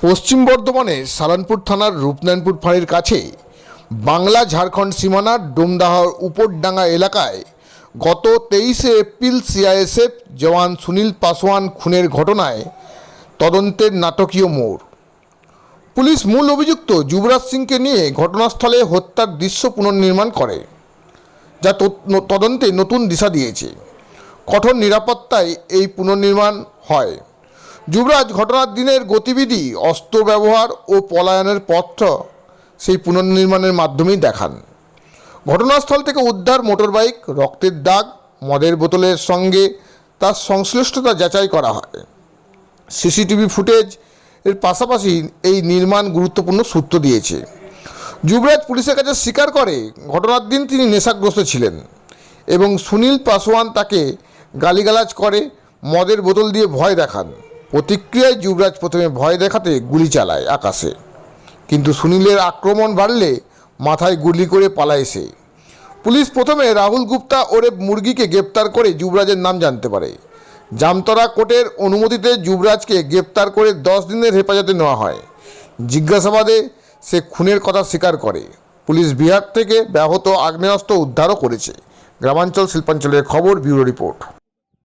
পশ্চিম বর্ধমানে সালানপুর থানার রূপনারায়ণপুর ফাঁড়ির কাছে বাংলা ঝাড়খণ্ড সীমানার ডোমদাহর উপরডাঙ্গা এলাকায় গত তেইশে এপ্রিল সিআইএসএফ জওয়ান সুনীল পাসওয়ান খুনের ঘটনায় তদন্তের নাটকীয় মোড়। পুলিশ মূল অভিযুক্ত যুবরাজ সিংকে নিয়ে ঘটনাস্থলে হত্যার দৃশ্য পুনর্নির্মাণ করে, যা তদন্তে নতুন দিশা দিয়েছে। কঠোর নিরাপত্তায় এই পুনর্নির্মাণ হয়। যুবরাজ ঘটনার দিনের গতিবিধি, অস্ত্র ব্যবহার ও পলায়নের পথ সেই পুনর্নির্মাণের মাধ্যমেই দেখান। ঘটনাস্থল থেকে উদ্ধার মোটরবাইক, রক্তের দাগ, মদের বোতলের সঙ্গে তার সংশ্লিষ্টতা যাচাই করা হয়। সিসিটিভি ফুটেজ এর পাশাপাশি এই নির্মাণ গুরুত্বপূর্ণ সূত্র দিয়েছে। যুবরাজ পুলিশের কাছে স্বীকার করে, ঘটনার দিন তিনি নেশাগ্রস্ত ছিলেন এবং সুনীল পাসওয়ান তাকে গালিগালাজ করে মদের বোতল দিয়ে ভয় দেখান। প্রতিক্রিয়ায় যুবরাজ প্রথমে ভয় দেখাতে গুলি চালায় আকাশে। কিন্তু সুনীলের আক্রমণ বাড়লে মাথায় গুলি করে পালায় সে। পুলিশ প্রথমে রাহুল গুপ্তা ওরে মুরগিকে গ্রেপ্তার করে যুবরাজের নাম জানতে পারে। জামতরা কোর্টের অনুমতিতে যুবরাজকে গ্রেপ্তার করে দশ দিনের হেফাজতে নেওয়া হয়। জিজ্ঞাসাবাদে সে খুনের কথা স্বীকার করে। পুলিশ বিহার থেকে ব্যাহত আগ্নেয়াস্ত্র উদ্ধারও করেছে। গ্রামাঞ্চল শিল্পাঞ্চলের খবর, ব্যুরো রিপোর্ট।